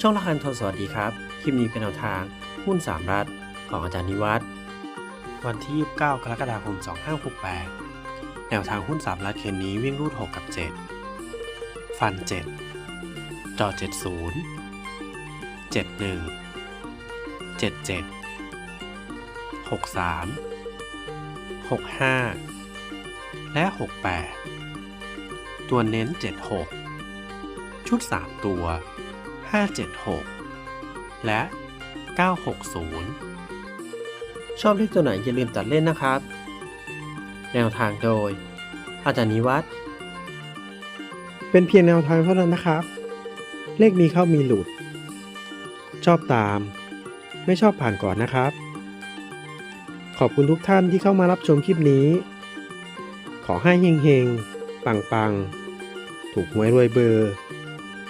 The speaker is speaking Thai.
ช่องละคันทรสวัสดีครับ คลิปนี้เป็นแนวทางหุ้น 3 รัฐของอาจารย์นิวัฒน์วันที่ 29 กรกฎาคม 2568 แนวทางหุ้น 3 รัฐคืนนี้วิ่งรูด 6 กับ 7 ฟัน 7 จอ 70 71 77 63 65 และ 68 ตัวเน้น 76 ชุด 3 ตัว 576 และ 960 ชอบเลขตัวไหนอย่าลืมตัดเล่นนะครับ แนวทางโดย อาจารย์นิวัฒน์เป็นเพียงแนวทางเท่านั้นนะครับ เลขมีเข้ามีหลุด ชอบตาม ไม่ชอบผ่านก่อนนะครับ ขอบคุณทุกท่านที่เข้ามารับชมคลิปนี้ ขอให้เฮงๆ ปังๆ ถูกหวยรวยเบอร์